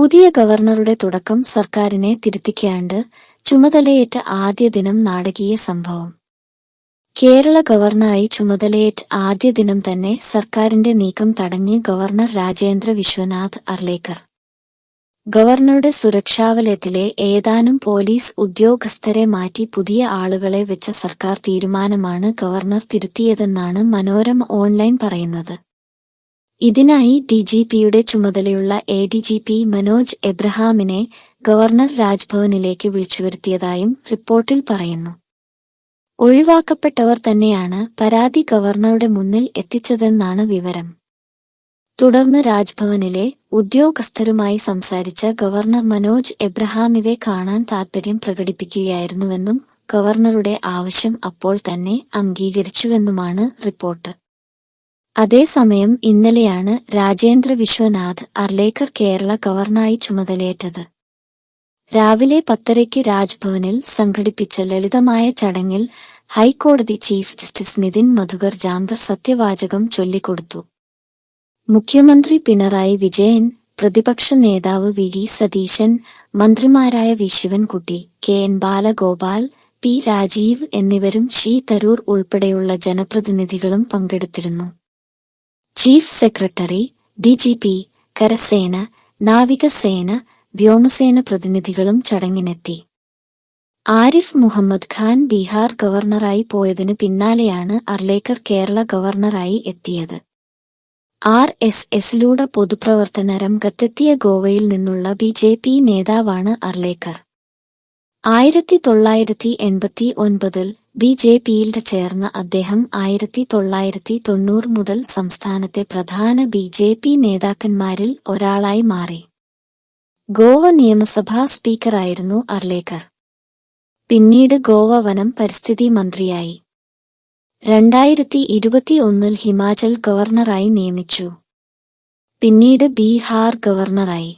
പുതിയ ഗവർണറുടെ തുടക്കം സർക്കാരിനെ തിരുത്തിക്കാണ്ട് ചുമതലയേറ്റ ആദ്യ ദിനം നാടകീയ സംഭവം. കേരള ഗവർണറായി ചുമതലയേറ്റ ആദ്യ ദിനം തന്നെ സർക്കാരിന്റെ നീക്കം തടഞ്ഞ് ഗവർണർ രാജേന്ദ്ര വിശ്വനാഥ് അർലേക്കർ. ഗവർണറുടെ സുരക്ഷാവലയത്തിലെ ഏതാനും പോലീസ് ഉദ്യോഗസ്ഥരെ മാറ്റി പുതിയ ആളുകളെ വെച്ച സർക്കാർ തീരുമാനമാണ് ഗവർണർ തിരുത്തിയതെന്നാണ് മനോരമ ഓൺലൈൻ പറയുന്നത്. ഇതിനായി ഡിജിപിയുടെ ചുമതലയുള്ള A D G P Manoj എബ്രഹാമിനെ governor രാജ്ഭവനിലേക്ക് വിളിച്ചുവരുത്തിയതായും റിപ്പോർട്ടിൽ പറയുന്നു. ഒഴിവാക്കപ്പെട്ടവർ തന്നെയാണ് പരാതി ഗവർണറുടെ മുന്നിൽ എത്തിച്ചതെന്നാണ് വിവരം. തുടർന്ന് രാജ്ഭവനിലെ ഉദ്യോഗസ്ഥരുമായി സംസാരിച്ച ഗവർണർ മനോജ് എബ്രഹാം ഇവയെ കാണാൻ താൽപര്യം പ്രകടിപ്പിക്കുകയായിരുന്നുവെന്നും ഗവർണറുടെ ആവശ്യം അപ്പോൾ തന്നെ അംഗീകരിച്ചുവെന്നുമാണ് റിപ്പോർട്ട്. അതേസമയം ഇന്നലെയാണ് രാജേന്ദ്ര വിശ്വനാഥ് അർലേക്കർ കേരള ഗവർണറായി ചുമതലയേറ്റത്. രാവിലെ പത്തരയ്ക്ക് രാജ്ഭവനിൽ സംഘടിപ്പിച്ച ലളിതമായ ചടങ്ങിൽ ഹൈക്കോടതി ചീഫ് ജസ്റ്റിസ് നിതിൻ മധുകർ ജാന്തർ സത്യവാചകം ചൊല്ലിക്കൊടുത്തു. മുഖ്യമന്ത്രി പിണറായി വിജയൻ പ്രതിപക്ഷ നേതാവ് വി ഡി സതീശൻ മന്ത്രിമാരായ V Sivankutty K N Balagopal P Rajeev എന്നിവരും ഷീ തരൂർ ഉൾപ്പെടെയുള്ള ജനപ്രതിനിധികളും പങ്കെടുത്തിരുന്നു. Chief secretary D G P കരസേന നാവികസേന വ്യോമസേന പ്രതിനിധികളും ചടങ്ങിനെത്തി. ആരിഫ് മുഹമ്മദ് ഖാൻ ബീഹാർ ഗവർണറായി പോയതിനു പിന്നാലെയാണ് അർലേക്കർ കേരള ഗവർണറായി എത്തിയത്. ആർ എസ് എസിലൂടെ പൊതുപ്രവർത്തന രംഗത്തെത്തിയ ഗോവയിൽ നിന്നുള്ള ബി ജെ പി നേതാവാണ് അർലേക്കർ. ആയിരത്തി തൊള്ളായിരത്തി എൺപത്തി ഒൻപതിൽ ബി ജെ പിയിൽ ചേർന്ന അദ്ദേഹം ആയിരത്തി തൊള്ളായിരത്തി തൊണ്ണൂറ് മുതൽ സംസ്ഥാനത്തെ പ്രധാന ബി ജെ പി നേതാക്കന്മാരിൽ ഒരാളായി മാറി. ഗോവ നിയമസഭാ സ്പീക്കറായിരുന്നു അർലേക്കർ. പിന്നീട് ഗോവ വനം പരിസ്ഥിതി മന്ത്രിയായി. രണ്ടായിരത്തി ഇരുപത്തിയൊന്നിൽ ഹിമാചൽ ഗവർണറായി നിയമിച്ചു. പിന്നീട് ബീഹാർ ഗവർണറായി.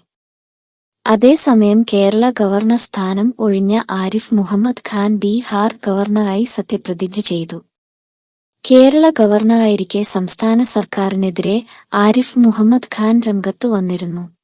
അതേസമയം കേരള ഗവർണർ സ്ഥാനം ഒഴിഞ്ഞ ആരിഫ് മുഹമ്മദ് ഖാൻ ബീഹാർ ഗവർണറായി സത്യപ്രതിജ്ഞ ചെയ്തു. കേരള ഗവർണറായിരിക്കെ സംസ്ഥാന സർക്കാരിനെതിരെ ആരിഫ് മുഹമ്മദ് ഖാൻ രംഗത്തു വന്നിരുന്നു.